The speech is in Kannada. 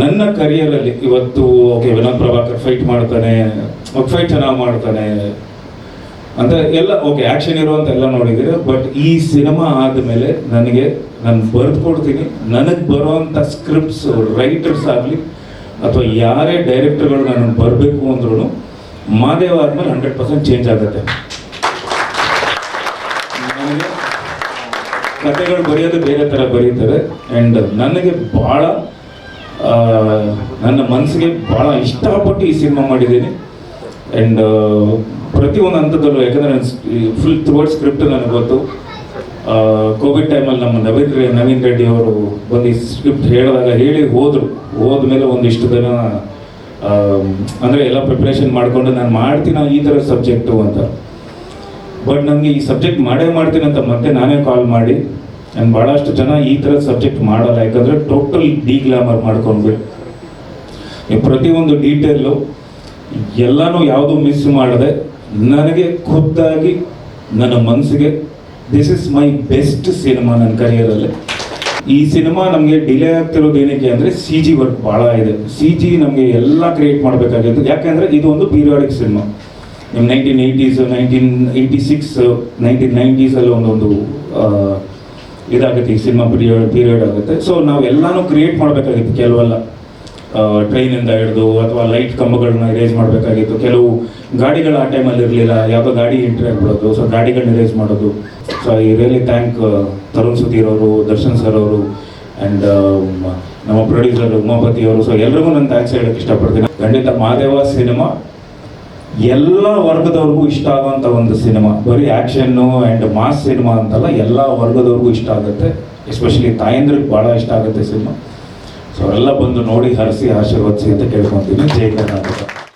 ನನ್ನ ಕರಿಯರಲ್ಲಿ ಇವತ್ತು ಓಕೆ ವಿನೋದ್ ಪ್ರಭಾಕರ್ ಫೈಟ್ ಮಾಡ್ತಾನೆ ಫೈಟ್ ಚೆನ್ನಾಗಿ ಮಾಡ್ತಾನೆ. ಅಂತ ಎಲ್ಲ ಓಕೆ ಆಕ್ಷನ್ ಇರುವಂತ ಎಲ್ಲ ನೋಡಿದ್ದೀರಿ ಬಟ್ ಈ ಸಿನಿಮಾ ಆದಮೇಲೆ ನನಗೆ, ನಾನು ಬರೆದು ಕೊಡ್ತೀನಿ. ನನಗೆ ಬರುವಂಥ ಸ್ಕ್ರಿಪ್ಟ್ಸ್ ರೈಟರ್ಸ್ ಆಗಲಿ, ಅಥವಾ ಯಾರೇ ಡೈರೆಕ್ಟರ್ಗಳು ನನಗೆ ಬರಬೇಕು ಅಂದ್ರೂ ಮಾದೇವ ಆದ್ಮೇಲೆ ಹಂಡ್ರೆಡ್ ಪರ್ಸೆಂಟ್ ಚೇಂಜ್ ಆಗುತ್ತೆ. ನನಗೆ ಕಥೆಗಳು ಬರೆಯೋದು ಬೇರೆ ಥರ ಬರೀತಾರೆ ಆ್ಯಂಡ್ ನನಗೆ ಭಾಳ ನನ್ನ ಮನಸ್ಸಿಗೆ ಭಾಳ ಇಷ್ಟಪಟ್ಟು ಈ ಸಿನಿಮಾ ಮಾಡಿದ್ದೀನಿ. ಆ್ಯಂಡ್ ಪ್ರತಿಯೊಂದು ಹಂತದಲ್ಲೂ ಯಾಕಂದರೆ ಫುಲ್ ಥ್ರೂಔಟ್ ಸ್ಕ್ರಿಪ್ಟ್ ನನಗೆ ಗೊತ್ತು. ಕೋವಿಡ್ ಟೈಮಲ್ಲಿ ನಮ್ಮ ನವೀನ್ ನವೀನ್ ರೆಡ್ಡಿ ಅವರು ಬಂದು ಈ ಸ್ಕ್ರಿಪ್ಟ್ ಹೇಳಿದಾಗ ಹೇಳಿ ಹೋದರು. ಹೋದ್ಮೇಲೆ ಒಂದಿಷ್ಟು ದಿನ ಅಂದರೆ ಎಲ್ಲ ಪ್ರಿಪ್ರೇಷನ್ ಮಾಡಿಕೊಂಡು ನಾನು ಮಾಡ್ತೀನಿ ಈ ಥರ ಸಬ್ಜೆಕ್ಟು ಅಂತ. ಬಟ್ ನನಗೆ ಈ ಸಬ್ಜೆಕ್ಟ್ ಮಾಡೇ ಮಾಡ್ತೀನಿ ಅಂತ ಮತ್ತೆ ನಾನೇ ಕಾಲ್ ಮಾಡಿ. ನಾನು ಭಾಳಷ್ಟು ಜನ ಈ ಥರ ಸಬ್ಜೆಕ್ಟ್ ಮಾಡಲ್ಲ. ಯಾಕಂದರೆ ಟೋಟಲ್ ಡಿಗ್ಲಾಮರ್ ಮಾಡ್ಕೊಂಡ್ಬಿಟ್ಟು ನೀವು ಪ್ರತಿಯೊಂದು ಡೀಟೇಲು ಎಲ್ಲನೂ ಯಾವುದು ಮಿಸ್ ಮಾಡದೆ, ನನಗೆ ಖುದ್ದಾಗಿ ನನ್ನ ಮನಸ್ಸಿಗೆ this is my best cinema ನನ್ನ ಕರಿಯರಲ್ಲಿ ಈ ಸಿನಿಮಾ ನಮಗೆ ಡಿಲೇ ಆಗ್ತಿರೋದು ಏನಕ್ಕೆ ಅಂದರೆ ಸಿ ಜಿ ವರ್ಕ್ ಭಾಳ ಇದೆ. ಸಿ ಜಿ ನಮಗೆ ಎಲ್ಲ ಕ್ರಿಯೇಟ್ ಮಾಡಬೇಕಾಗಿತ್ತು. ಯಾಕೆಂದರೆ ಇದು ಒಂದು ಪೀರಿಯಾಡಿಕ್ ಸಿನಿಮಾ ನಿಮ್ಮ nineteen eighties nineteen eighty six nineteen ನೈಂಟೀಸಲ್ಲಿ ಒಂದೊಂದು ಇದಾಗುತ್ತೆ, ಈ ಸಿನಿಮಾ ಪೀರಿಯಡ್ ಪೀರಿಯಡ್ ಆಗುತ್ತೆ. ಸೊ ನಾವು ಎಲ್ಲಾನು ಕ್ರಿಯೇಟ್ ಮಾಡಬೇಕಾಗಿತ್ತು, ಕೆಲವೆಲ್ಲ ಟ್ರೈನಿಂದ ಹಿಡಿದು ಅಥವಾ ಲೈಟ್ ಕಂಬಗಳನ್ನ ಇರೇಜ್ ಮಾಡಬೇಕಾಗಿತ್ತು. ಕೆಲವು ಗಾಡಿಗಳು ಆ ಟೈಮಲ್ಲಿ ಇರಲಿಲ್ಲ, ಯಾವುದೋ ಗಾಡಿ ಎಂಟ್ರಿ ಆಗ್ಬಿಡೋದು ಸೊ ಗಾಡಿಗಳನ್ನ ಇರೇಜ್ ಮಾಡೋದು. So I really thank Tarun Sudhir ಅವರು, ದರ್ಶನ್ ಸರ್ ಅವರು ಆ್ಯಂಡ್ ನಮ್ಮ ಪ್ರೊಡ್ಯೂಸರ್ ಉಮಾಪತಿ ಅವರು. ಸೊ ಎಲ್ರಿಗೂ ನಾನು ಥ್ಯಾಂಕ್ಸ್ ಹೇಳೋಕ್ಕೆ ಇಷ್ಟಪಡ್ತೀನಿ. ಖಂಡಿತ ಮಹಾದೇವ ಸಿನಿಮಾ ಎಲ್ಲ ವರ್ಗದವ್ರಿಗೂ ಇಷ್ಟ ಆಗುವಂಥ ಒಂದು ಸಿನಿಮಾ. ಬರೀ ಆ್ಯಕ್ಷನ್ನು ಆ್ಯಂಡ್ ಮಾಸ್ ಸಿನಿಮಾ ಅಂತಲ್ಲ, ಎಲ್ಲ ವರ್ಗದವ್ರಿಗೂ ಇಷ್ಟ ಆಗುತ್ತೆ. ಎಸ್ಪೆಷಲಿ ತಾಯಂದ್ರಿಗೆ ಭಾಳ ಇಷ್ಟ ಆಗುತ್ತೆ ಸಿನಿಮಾ. ಸೊ, ಅವರೆಲ್ಲ ಬಂದು ನೋಡಿ, ಹರಿಸಿ, ಆಶೀರ್ವದಿಸಿ ಅಂತ ಕೇಳ್ಕೊತೀನಿ. ಜೈ ಕರ್ನಾಟಕ.